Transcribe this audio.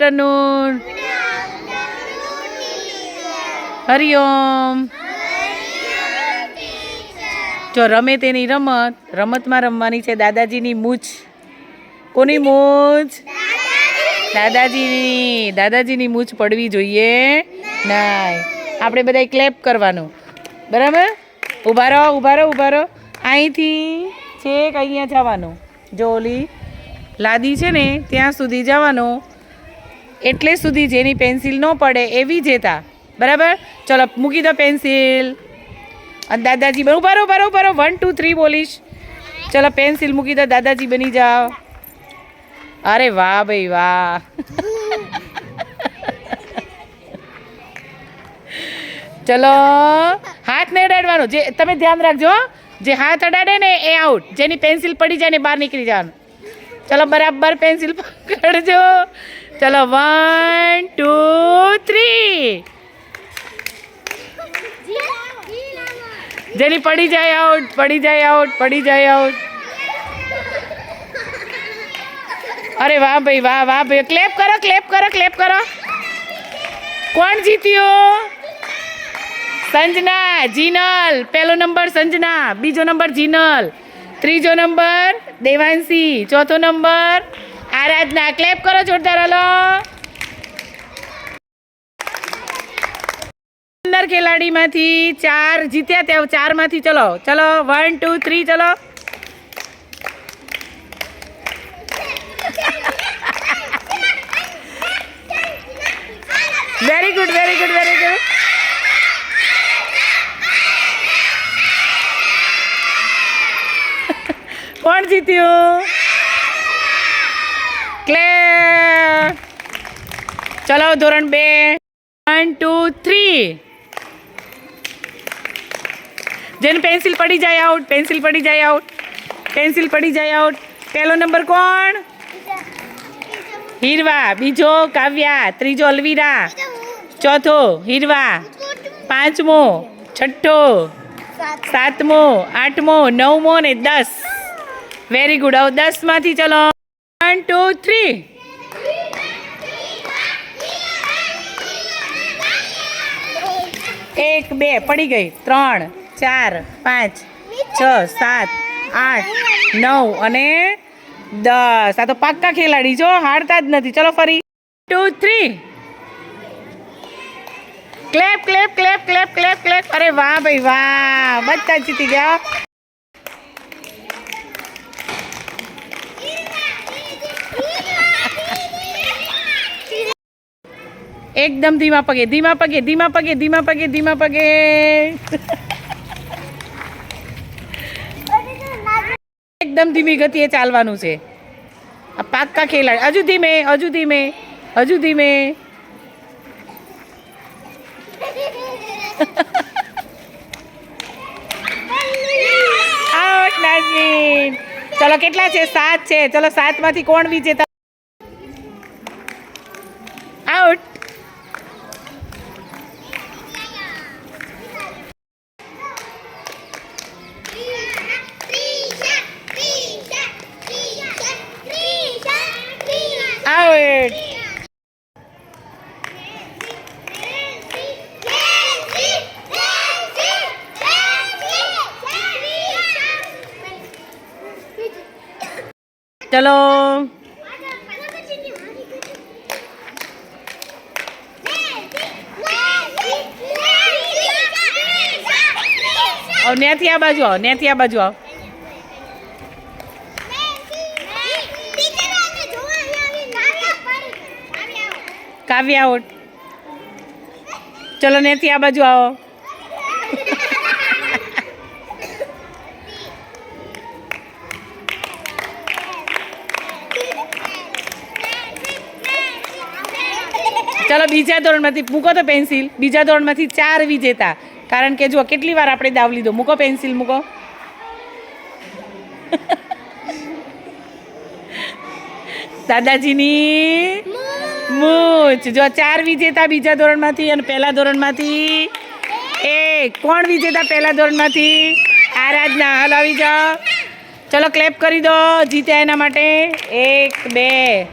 Afternoon Hariom જો રમે તેની રમત, રમતમાં રમવાની છે દાદાજીની મૂછ. કોની મૂછ? દાદાજીની. દાદાજીની મૂછ પડવી જોઈએ નહીં. આપણે બધા ક્લેપ કરવાનું. બરાબર? ઊભા રહો ઊભા રહો ઊભા રહો. અહીંથી છેક અહીંયા જવાનું. જો ઓલી લાદી છે ને, ત્યાં સુધી જવાનું. એટલે સુધી જેની પેન્સિલ ન પડે એવી જેતા બરાબર? ચલો, મૂકી દો પેન્સિલ. અને દાદાજી બનો ઊભા રહો ઊભા રહો ઊભા રહો વન ટુ થ્રી બોલીશ. ચલો, પેન્સિલ મૂકી દો, દાદાજી બની જાઓ. અરે વાહ ભાઈ વાહ. ચલો, હાથ નહીં અડાડવાનો. જે, તમે ધ્યાન રાખજો જે હાથ અડાડે ને એ આઉટ જેની પેન્સિલ પડી જાય ને બહાર નીકળી જવાનું. ચલો, બરાબર પેન્સિલ પકડજો. ચલો વન ટુ થ્રી જેની પડી જાય આઉટ પડી જાય આઉટ પડી જાય આઉટ અરે વાહ ભાઈ, વાહ વાહ ભાઈ. ક્લેપ કરો ક્લેપ કરો ક્લેપ કરો. કોણ જીત્યું? સંજના, જીનલ. પહેલો નંબર સંજના, બીજો નંબર જીનલ. ત્રીજો નંબર દેવાંશી. ચોથો નંબર આરાધના ક્લેપ કરો જોરદાર, હલો. પંદર ખેલાડીમાંથી ચાર જીત્યા ત્યાં ચારમાંથી, ચલો ચલો વન ટુ થ્રી ચલો. Very good very good very good કોણ જીત્યું? ક્લે ચલો, ધોરણ બે. વન ટુ થ્રી જેને પેન્સિલ પડી જાય આઉટ પેન્સિલ પડી જાય આઉટ પેન્સિલ પડી જાય આઉટ પહેલો નંબર કોણ? હીરવા. બીજો કાવ્યા. ત્રીજો અલવીરા. ચોથો હીરવા. પાંચમો છઠ્ઠો સાતમો, આઠમો, નવમો ને દસ. વેરી ગુડ આવો દસમાંથી ચલો. વન ટુ થ્રી એક, બે, પડી ગઈ. ત્રણ, ચાર, પાંચ, છ, સાત, આઠ, નવ અને દસ. આ તો પાક્કા ખેલાડી જો હારતા જ નથી. ચલો ફરી. Two three clap clap clap clap clap clap અરે વાહ ભાઈ, વાહ. બધા જીતી ગયા. એકદમ ધીમા પગે ધીમા પગે ધીમા પગે ધીમા પગે ધીમા પગે. એકદમ ધીમી ગતિએ ચાલવાનું છે. આ પાક્કા ખેલાડી. હજુ ધીમે હજુ ધીમે હજુ ધીમે. ચલો, કેટલા છે? સાત છે. ચલો, સાતમાંથી કોણ વિજેતા ચલો. નેથી આ બાજુ આવો, નેથી આ બાજુ આવો. કાવ્યા આઉટ ચલો, નેથી આ બાજુ આવો. ચલો બીજા ધોરણમાંથી મૂકો તો પેન્સિલ. બીજા ધોરણમાંથી ચાર વિજેતા. કારણ કે જો કેટલી વાર આપણે દાવ લીધો. મૂકો પેન્સિલ, મૂકો. દાદાજીની મૂછ. જો ચાર વિજેતા બીજા ધોરણમાંથી અને પહેલા ધોરણમાંથી. એક. કોણ વિજેતા પહેલા ધોરણમાંથી? આરાધના. હાલ, આવી જાઓ. ચલો, ક્લેપ કરી દો. જીત્યા એના માટે. એક, બે.